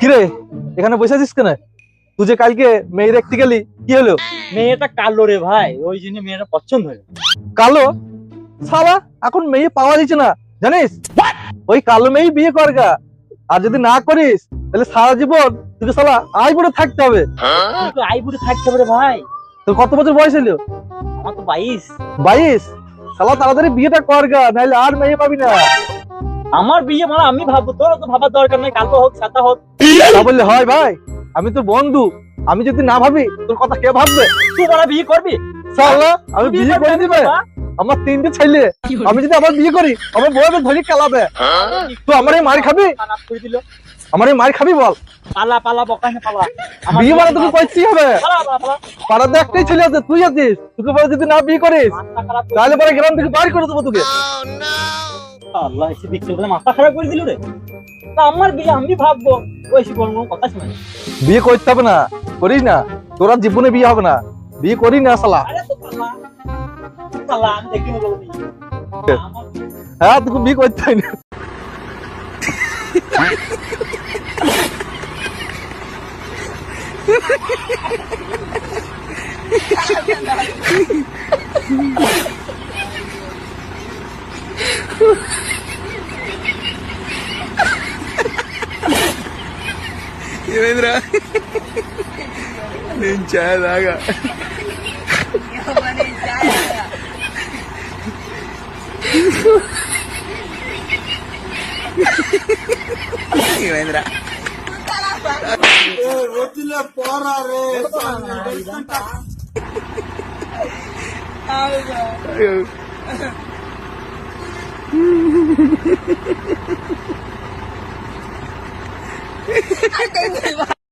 কিরে এখানে বসে আছিস কেন? তুই যে কালকে মেয়ে দেখতে গেলি কি হলো? মেয়েটা কালো রে ভাই ওই জন্য মেয়েটা পছন্দ হয়ে কালো? সালা এখন মেয়ে পাওয়া যাচ্ছে না জানিস? ওই কালো মেয়ে বিয়ে করগা আর যদি না করিস তাহলে সারা জীবন তুই সালা আই বড় থাকতে হবে। কিন্তু আইবুড়ি থাকতে পারে ভাই। তোর কত বছর বয়স হলো? আমার তো বাইশ। বাইশ? সালা তাড়াতাড়ি বিয়েটা করগা নাহলে আর মেয়ে পাবি না। আমার বিয়ে মানে আমি ভাববো তোর তো ভাবার দরকার নেই কালো হোক সাদা হোক। তা বললে হয় ভাই আমি তোর বন্ধু আমি যদি না ভাবি তোর কথা কে ভাববে? তুই বলা বিয়ে করবি? সালা আমি বিয়ে করে দিবে? আমার তিনটে ছেলে আমি যদি আবার বিয়ে করি আমার বউকে ধরে খেলাবে। তো আমার এই মার খাবি? আমার এই মার খাবি বল। পালা পালা বকানে পালা। বিয়ে মানে তোকে করতেই হবে। পালা পালা পালা। পাড়াতে একটাই ছেলে আছে তুই আছিস তোকে পরে যদি না বিয়ে করিস তাহলে পরে গ্রাম থেকে বার করে দেবো তোকে। আল্লাহ এসে বলে মাথা খারাপ করে দিল রে। তা আমার বিয়ে আমি ভাববো ওই সে কোনো কথা শুনে। বিয়ে করতে হবে না করিস না। তোরা জীবনে বিয়ে হবে না। বিয়ে করিস না শালা। আমি দেখি হ্যাঁ তোকে বিয়ে করতে হয় না। ఏమైందిరా నేను ఛాయ్ దాగా ఏమైందిరా రొట్టిలే పోరా 给你吧。